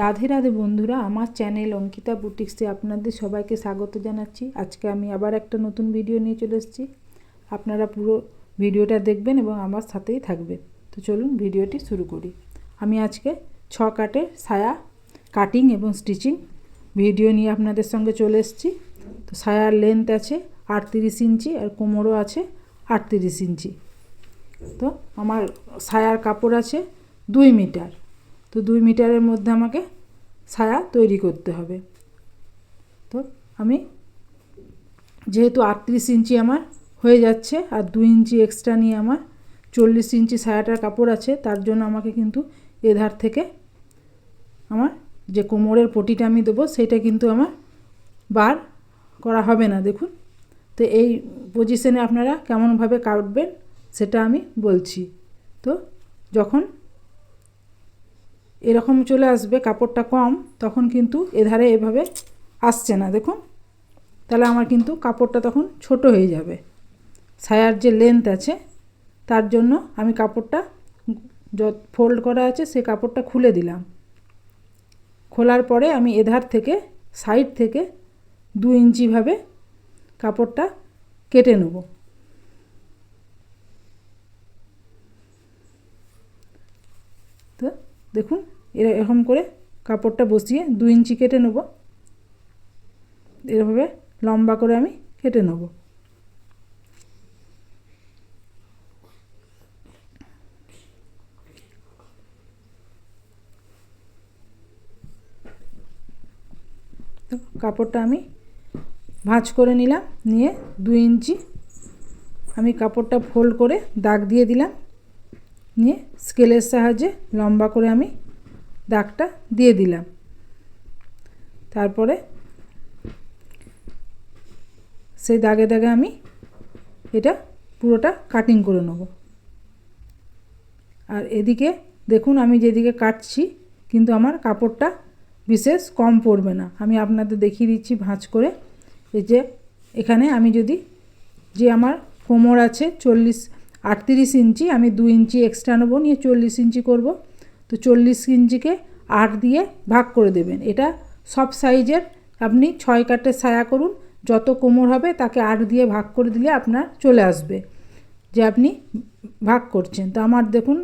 রাধে রাধে বন্ধুরা, আমার চ্যানেল অঙ্কিতা বুটিক্সে আপনাদের সবাইকে স্বাগত জানাচ্ছি। আজকে আমি আবার একটা নতুন ভিডিও নিয়ে চলে এসেছি। আপনারা পুরো ভিডিওটা দেখবেন এবং আমার সাথেই থাকবেন। তো চলুন ভিডিওটি শুরু করি। আমি আজকে ছ কাটের সায়া কাটিং এবং স্টিচিং ভিডিও নিয়ে আপনাদের সঙ্গে চলে এসেছি। তো সায়ার লেন্থ আছে আটত্রিশ ইঞ্চি আর কোমরও আছে আটত্রিশ ইঞ্চি। তো আমার সায়ার কাপড় আছে দুই মিটার তো দুই মিটারের মধ্যে আমাকে সায়া তৈরি করতে হবে। তো আমি যেহেতু আটত্রিশ ইঞ্চি আমার হয়ে যাচ্ছে আর দুই ইঞ্চি এক্সট্রা নিয়ে আমার চল্লিশ ইঞ্চি সায়াটার কাপড় আছে, তার জন্য আমাকে কিন্তু এধার থেকে আমার যে কোমরের পটিটা আমি দেবো, সেটা কিন্তু আমার বার করা হবে না, দেখুন। তো এই পজিশনে আপনারা কেমনভাবে কাটবেন, সেটা আমি বলছি। তো যখন এরকম চলে আসবে, কাপড়টা কম, তখন কিন্তু এধারে এভাবে আসছে না। দেখুন, তাহলে আমার কিন্তু কাপড়টা তখন ছোট হয়ে যাবে। সায়ার যে লেন্থ আছে, তার জন্য আমি কাপড়টা যত ফোল্ড করা আছে, সে কাপড়টা খুলে দিলাম। খোলার পরে আমি এধার থেকে সাইড থেকে দু ইঞ্চিভাবে কাপড়টা কেটে নেব তো দেখুন এরকম করে কাপড়টা বসিয়ে দু ইঞ্চি কেটে নেব। এভাবে লম্বা করে আমি কেটে নেব। কাপড়টা আমি ভাঁজ করে নিলাম, নিয়ে দু ইঞ্চি আমি কাপড়টা ফোল্ড করে দাগ দিয়ে দিলাম। নিয়ে স্কেলের সাহায্যে লম্বা করে আমি দাগটা দিয়ে দিলাম। তারপরে সেই দাগে দাগে আমি এটা পুরোটা কাটিং করে নেব। আর এদিকে দেখুন আমি যেদিকে কাটছি, কিন্তু আমার কাপড়টা বিশেষ কম পড়বে না। আমি আপনাদের দেখিয়ে দিচ্ছি ভাঁজ করে। এই যে এখানে আমি যদি যে আমার কোমর আছে চল্লিশ আটত্রিশ ইঞ্চি, আমি দু ইঞ্চি এক্সট্রা নেব, নিয়ে চল্লিশ ইঞ্চি করব। তো চল্লিশ ইঞ্চিকে আট দিয়ে ভাগ করে দেবেন। এটা সব সাইজের, আপনি ছয় কাটের সায়া করুন, যত কোমর হবে তাকে আট দিয়ে ভাগ করে দিলে আপনার চলে আসবে, যে আপনি ভাগ করছেন। তো আমার দেখুন,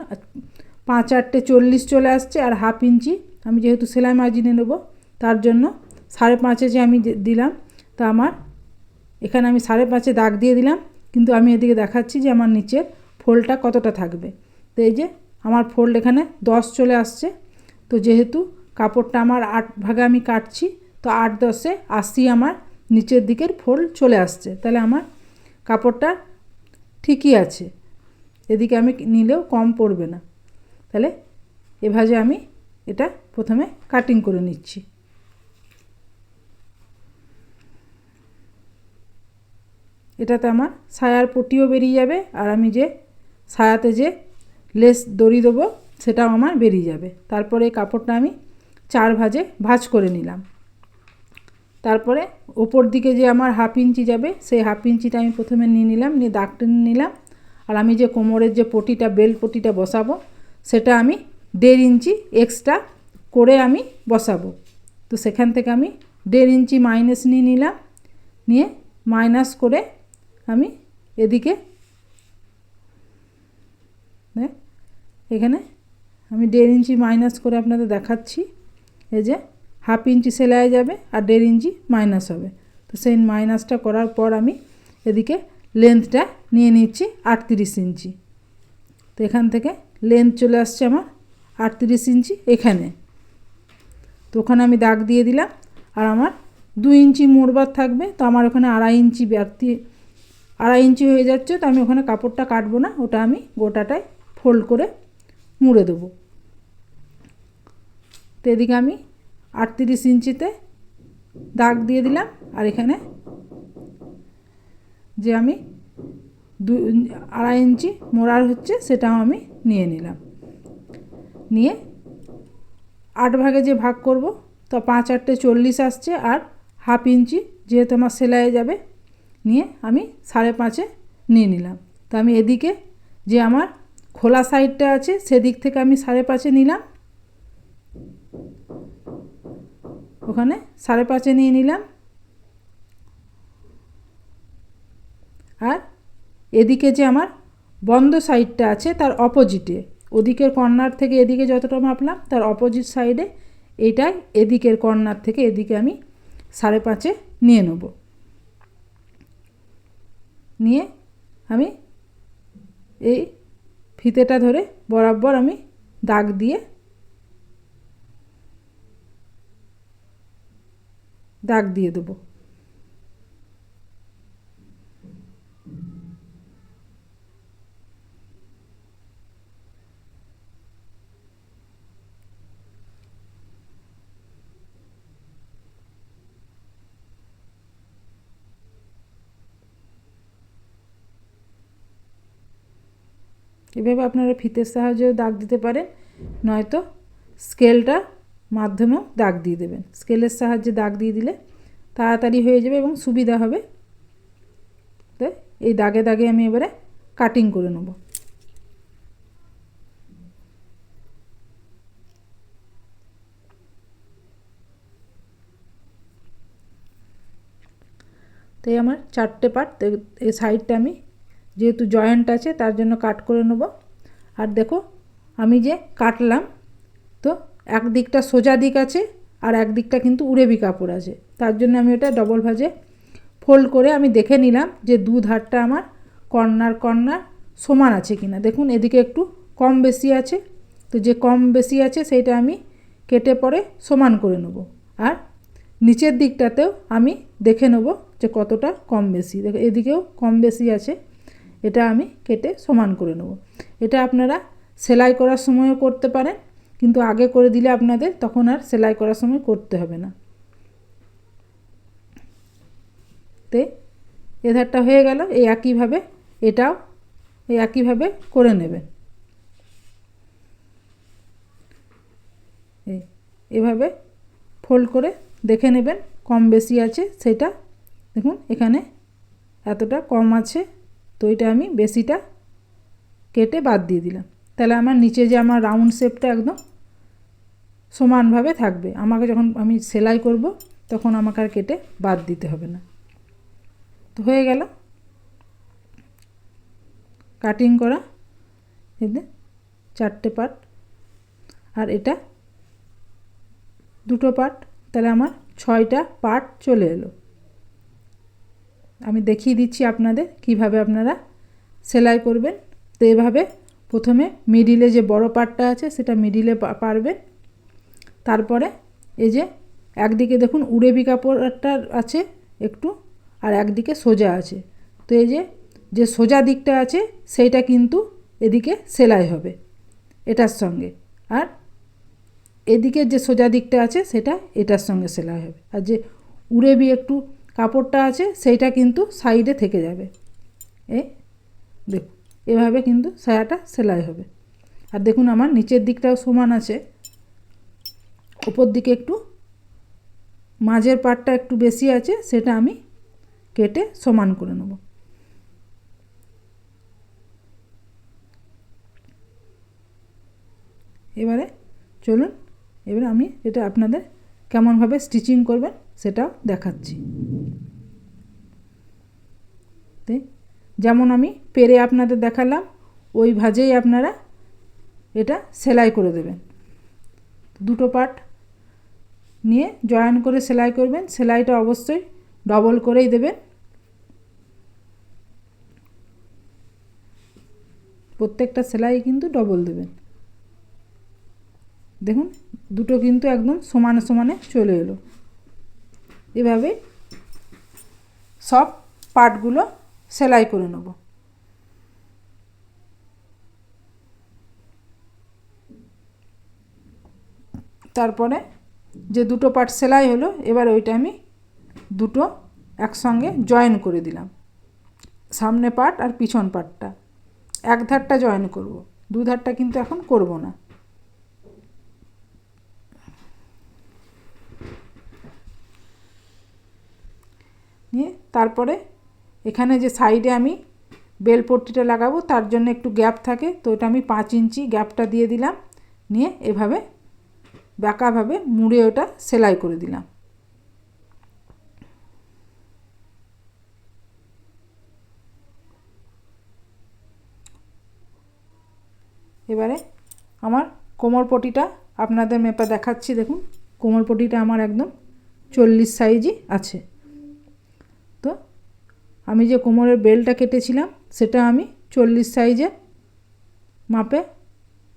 পাঁচ আটটে চল্লিশ চলে আসছে আর হাফ ইঞ্চি, আমি যেহেতু সেলাই মার্জিনে নেব, তার জন্য সাড়ে পাঁচে যে আমি দিলাম, তা আমার, এখানে আমি সাড়ে পাঁচে দাগ দিয়ে দিলাম কিন্তু আমি এদিকে দেখাচ্ছি যে আমার নিচের ফোল্ডটা কতটা থাকবে। তো এই যে আমার ফোল্ড এখানে দশ চলে আসছে। তো যেহেতু কাপড়টা আমার আট ভাগে আমি কাটছি, তো আট দশে আশি আমার নিচের দিকের ফোল্ড চলে আসছে। তাহলে আমার কাপড়টা ঠিকই আছে। এদিকে আমি নিলেও কম পড়বে না। তাহলে এভাবে আমি এটা প্রথমে কাটিং করে নিচ্ছি। এটাতে আমার সায়ার পটিও বেরিয়ে যাবে আর আমি যে সায়াতে যে লেস দড়ি দেবো সেটাও আমার বেরিয়ে যাবে। তারপরে এই কাপড়টা আমি চার ভাজে ভাজ করে নিলাম। তারপরে ওপর দিকে যে আমার হাফ ইঞ্চি যাবে, সেই হাফ ইঞ্চিটা আমি প্রথমে নিয়ে নিলাম, নিয়ে দাগ টেনে নিলাম। আর আমি যে কোমরের যে পটিটা, বেল্ট পটিটা বসাবো, সেটা আমি দেড় ইঞ্চি এক্সট্রা করে আমি বসাবো। তো সেখান থেকে আমি দেড় ইঞ্চি মাইনাস নিয়ে নিলাম, নিয়ে মাইনাস করে আমি এদিকে এখানে আমি দেড় ইঞ্চি মাইনাস করে আপনাদের দেখাচ্ছি। এই যে হাফ ইঞ্চি সেলাই যাবে আর দেড় ইঞ্চি মাইনাস হবে। তো সেই মাইনাসটা করার পর আমি এদিকে লেন্থটা নিয়ে নিচ্ছি আটত্রিশ ইঞ্চি। তো এখান থেকে লেন্থ চলে আসছে আমার আটত্রিশ ইঞ্চি এখানে। তো ওখানে আমি দাগ দিয়ে দিলাম আর আমার দু ইঞ্চি মোড়বার থাকবে। তো আমার ওখানে আড়াই ইঞ্চি ব্যর্থী আড়াই ইঞ্চি হয়ে যাচ্ছে, তো আমি ওখানে কাপড়টা কাটবো না, ওটা আমি গোটাটায় ফোল্ড করে মুড়ে দেবো। তো এদিকে আমি আটত্রিশ ইঞ্চিতে দাগ দিয়ে দিলাম, আর এখানে যে আমি দু আড়াই ইঞ্চি মোড়ার হচ্ছে, সেটাও আমি নিয়ে নিলাম। নিয়ে আট ভাগে যে ভাগ করব, তো পাঁচ আটটে চল্লিশ আসছে, আর হাফ ইঞ্চি যেহেতু আমার সেলাইয়ে যাবে নিয়ে আমি সাড়ে পাঁচে নিয়ে নিলাম। তো আমি এদিকে যে আমার খোলা সাইডটা আছে, সেদিক থেকে আমি সাড়ে পাঁচে নিলাম। ওখানে সাড়ে পাঁচে নিয়ে নিলাম। আর এদিকে যে আমার বন্ধ সাইডটা আছে, তার অপোজিটে, ওদিকের কর্নার থেকে এদিকে যতটা মাপলাম, তার অপোজিট সাইডে এইটাই এদিকের কর্নার থেকে এদিকে আমি সাড়ে পাঁচে নিয়ে নেব। নিয়ে আমি এই ফিতেটা ধরে বরাবর আমি দাগ দিয়ে দাগ দিয়ে দেবো। এভাবে আপনারা ফিতের সাহায্যেও দাগ দিতে পারেন, নয়তো স্কেলটা মাধ্যমেও দাগ দিয়ে দেবেন। স্কেলের সাহায্যে দাগ দিয়ে দিলে তাড়াতাড়ি হয়ে যাবে এবং সুবিধা হবে। তো এই দাগে দাগে আমি এবারে কাটিং করে নেব। তাই আমার চারটে পার্ট এই সাইডটা আমি যেহেতু জয়েন্ট আছে, তার জন্য কাট করে নেব। আর দেখো, আমি যে কাটলাম, তো এক দিকটা সোজা দিক আছে আর এক দিকটা কিন্তু উড়েবি কাপড় আছে। তার জন্য আমি ওটা ডবল ভাজে ফোল্ড করে আমি দেখে নিলাম যে দু ধারটা আমার কর্নার কর্নার সমান আছে কিনা। দেখুন, এদিকে একটু কম বেশি আছে। তো যে কম বেশি আছে, সেইটা আমি কেটে পরে সমান করে নেব। আর নিচের দিকটাতেও আমি দেখে নেব যে কতটা কম বেশি। দেখো, এদিকেও কম বেশি আছে। এটা আমি কেটে সমান করে নেব। এটা আপনারা সেলাই করার সময়ও করতে পারেন, কিন্তু আগে করে দিলে আপনাদের তখন আর সেলাই করার সময় করতে হবে না। তে এধারটা হয়ে গেল, এই একইভাবে এটাও এই একইভাবে করে নেবেন। এভাবে ফোল্ড করে দেখে নেবেন কম বেশি আছে সেটা। দেখুন, এখানে এতটা কম আছে। তো এটা আমি বেশিটা কেটে বাদ দিয়ে দিলাম। তাহলে আমার নিচে যে আমার রাউন্ড শেপটা একদম সমানভাবে থাকবে। আমাকে যখন আমি সেলাই করব, তখন আমাকে আর কেটে বাদ দিতে হবে না। তো হয়ে গেল। কাটিং করা। এতে চারটে পার্ট আর এটা দুটো পার্ট তাহলে আমার ছয়টা পার্ট চলে এলো। আমি দেখিয়ে দিচ্ছি আপনাদের কীভাবে আপনারা সেলাই করবেন। তো এভাবে প্রথমে মিডিলে যে বড় পাটটা আছে, সেটা মিডিলে পারবেন। তারপরে এই যে একদিকে দেখুন উড়েবি কাপড়টা আছে একটু, আর একদিকে সোজা আছে। তো এই যে যে সোজা দিকটা আছে, সেইটা কিন্তু এদিকে সেলাই হবে এটার সঙ্গে। আর এদিকে যে সোজা দিকটা আছে, সেটা এটার সঙ্গে সেলাই হবে। আর যে উড়েবি একটু কাপড়টা আছে, সেইটা কিন্তু সাইডে থেকে যাবে। এই দেখুন এভাবে কিন্তু সায়াটা সেলাই হবে। আর দেখুন, আমার নিচের দিকটাও সমান আছে। ওপর দিকে একটু, মাঝের পাটটা একটু বেশি আছে, সেটা আমি কেটে সমান করে নেব। এবারে চলুন, এবারে আমি এটা আপনাদের কেমনভাবে স্টিচিং করবেন সেটাও দেখাচ্ছি। যেমন আমি পেরে আপনাদের দেখালাম, ওই ভাজেই আপনারা এটা সেলাই করে দেবেন। দুটো পার্ট নিয়ে জয়েন করে সেলাই করবেন, সেলাইটা অবশ্যই ডবল করেই দেবেন। প্রত্যেকটা সেলাই কিন্তু ডবল দেবেন। দেখুন, দুটো কিন্তু একদম সমানে সমানে চলে এলো। এভাবে সব পার্টগুলো সেলাই করে নেব। তারপরে যে দুটো পার্ট সেলাই হলো, এবার ওইটা আমি দুটো একসঙ্গে জয়েন করে দিলাম। সামনে পার্ট আর পিছন পার্টটা এক ধারটা জয়েন করব, দু ধারটা কিন্তু এখন করব না। তারপরে এখানে যে সাইডে আমি বেলপট্টিটা লাগাবো, তার জন্য একটু গ্যাপ থাকে, তো এটা আমি পাঁচ ইঞ্চি গ্যাপটা দিয়ে দিলাম, নিয়ে এভাবে বাঁকাভাবে মুড়ে ওটা সেলাই করে দিলাম। এবারে আমার কোমর পটিটা আপনাদের মেপে দেখাচ্ছি, দেখুন, কোমর পটিটা আমার একদম চল্লিশ সাইজই আছে। আমি যে কোমরের বেলটা কেটেছিলাম, সেটা আমি চল্লিশ সাইজে মাপে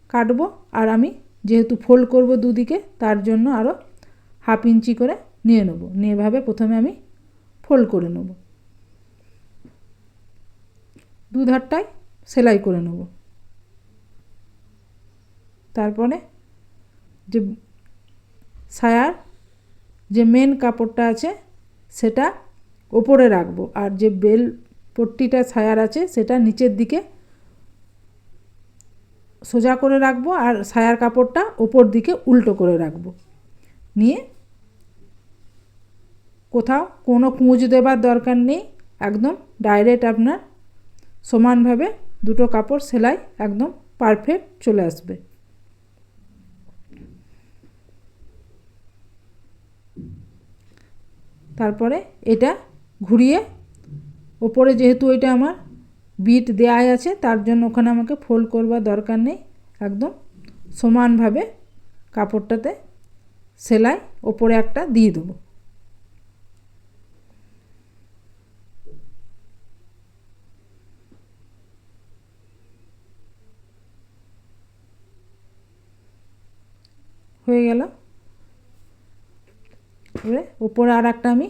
কাটবো। আর আমি যেহেতু ফোল্ড করব দুদিকে, তার জন্য আরও হাফ ইঞ্চি করে নিয়ে নেব। নিয়ে এভাবে প্রথমে আমি ফোল্ড করে নেব। দুধারটায় সেলাই করে নেব। তারপরে যে সায়ার যে মেন কাপড়টা আছে, সেটা ওপরে রাখব। আর যে বেল পট্টিটা ছায়ার আছে, সেটা নিচের দিকে সোজা করে রাখব আর সায়ার কাপড়টা ওপর দিকে উল্টো করে রাখব। নিয়ে কোথাও কোনো কুঁচ দেবার দরকার নেই, একদম ডাইরেক্ট আপনার সমানভাবে দুটো কাপড় সেলাই একদম পারফেক্ট চলে আসবে। তারপরে এটা ঘুরিয়ে, ওপরে যেহেতু ওইটা আমার বিট দেয়াই আছে, তার জন্য ওখানে আমাকে ফোল্ড করবার দরকার নেই। একদম সমানভাবে কাপড়টাতে সেলাই ওপরে একটা দিয়ে দেবো। হয়ে গেল। ওপরে আর একটা আমি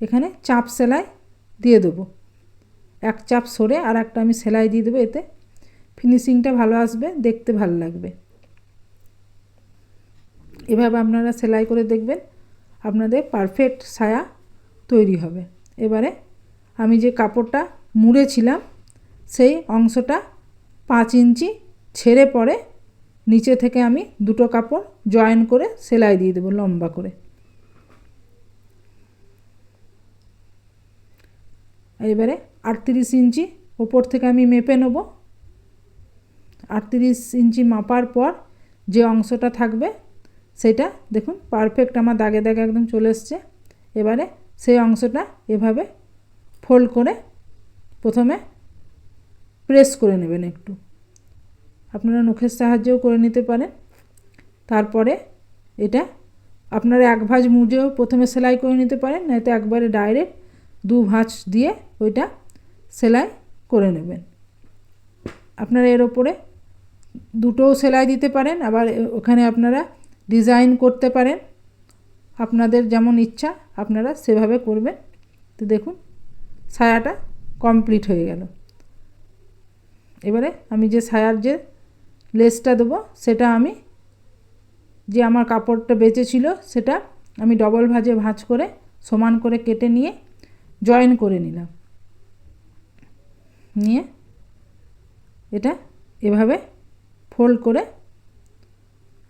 এখানে চাপ সেলাই দিয়ে দেবো। এক চাপ সরে আর একটা আমি সেলাই দিয়ে দেবো এতে। ফিনিশিংটা ভালো আসবে, দেখতে ভালো লাগবে। এভাবে আপনারা সেলাই করে দেখবেন, আপনাদের পারফেক্ট সায়া তৈরি হবে। এবারে আমি যে কাপড়টা মুড়েছিলাম, সেই অংশটা পাঁচ ইঞ্চি ছেড়ে পরে নিচে থেকে আমি দুটো কাপড় জয়েন করে সেলাই দিয়ে দেবো লম্বা করে। এবারে আটত্রিশ ইঞ্চি, ওপর থেকে আমি মেপে নেব। আটত্রিশ ইঞ্চি মাপার পর যে অংশটা থাকবে, সেটা দেখুন পারফেক্ট আমার দাগে দাগে একদম চলে এসছে। এবারে সেই অংশটা এভাবে ফোল্ড করে প্রথমে প্রেস করে নেবেন একটু। আপনারা নখের সাহায্যেও করে নিতে পারেন। তারপরে এটা আপনারা এক ভাঁজ মুজেও প্রথমে সেলাই করে নিতে পারেন, নয়তো একবারে ডাইরেক্ট দু ভাঁজ দিয়ে ওইটা সেলাই করে নেবেন। আপনারা এর ওপরে দুটোও সেলাই দিতে পারেন, আবার ওখানে আপনারা ডিজাইন করতে পারেন। আপনাদের যেমন ইচ্ছা আপনারা সেভাবে করবেন। তো দেখুন সায়াটা কমপ্লিট হয়ে গেল। এবারে আমি যে সায়ার যে লেসটা দেবো, সেটা আমি যে আমার কাপড়টা বেঁচে ছিল, সেটা আমি ডবল ভাজে ভাঁজ করে সমান করে কেটে নিয়ে জয়েন করে নিলাম। নিয়ে এটা এভাবে ফোল্ড করে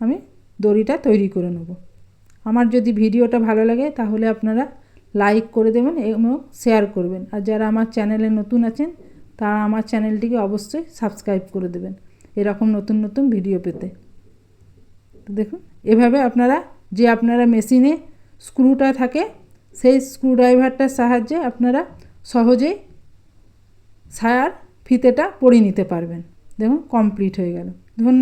আমি দড়িটা তৈরি করে নেব। আমার যদি ভিডিওটা ভালো লাগে তাহলে আপনারা লাইক করে দেবেন এবং শেয়ার করবেন। আর যারা আমার চ্যানেলে নতুন আছেন, তারা আমার চ্যানেলটিকে অবশ্যই সাবস্ক্রাইব করে দেবেন এরকম নতুন নতুন ভিডিও পেতে। দেখুন, এভাবে আপনারা, যে আপনারা মেশিনে স্ক্রুটা থাকে সেই স্ক্রুড্রাইভারটার সাহায্যে আপনারা সহজেই সায়ার ফিতেটা পড়ে নিতে পারবেন। দেখুন কমপ্লিট হয়ে গেল। ধন্য